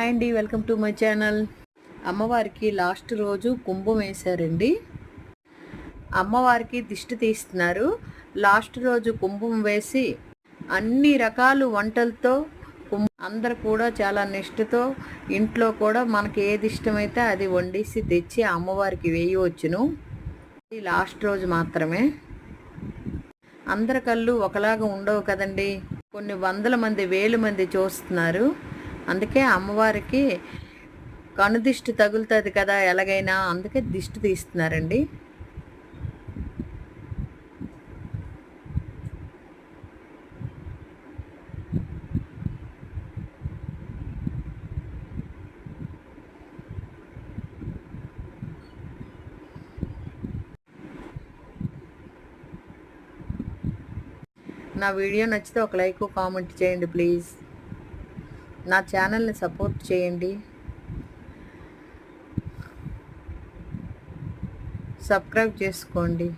Hi అండి welcome to my channel. అమ్మవారికి last రోజు కుంభం వేశారండి. అమ్మవారికి దిష్టి తీస్తున్నారు. లాస్ట్ రోజు కుంభం వేసి అన్ని రకాల వంటలతో అందరు కూడా చాలా నిష్ఠతో ఇంట్లో కూడా మనకి ఏది ఇష్టమైతే అది వండేసి తెచ్చి అమ్మవారికి వేయవచ్చును. ఇది లాస్ట్ రోజు మాత్రమే. అందరి కళ్ళు ఒకలాగా ఉండవు కదండి. కొన్ని వందల మంది వేల మంది చూస్తున్నారు. అందుకే అమ్మవారికి కనుదిష్టి తగులుతుంది కదా ఎలాగైనా అందుకే దిష్టి తీస్తున్నారండి. నా వీడియో నచ్చితే ఒక లైక్ కామెంట్ చేయండి ప్లీజ్. నా ఛానల్ని సపోర్ట్ చేయండి. సబ్స్క్రైబ్ చేసుకోండి.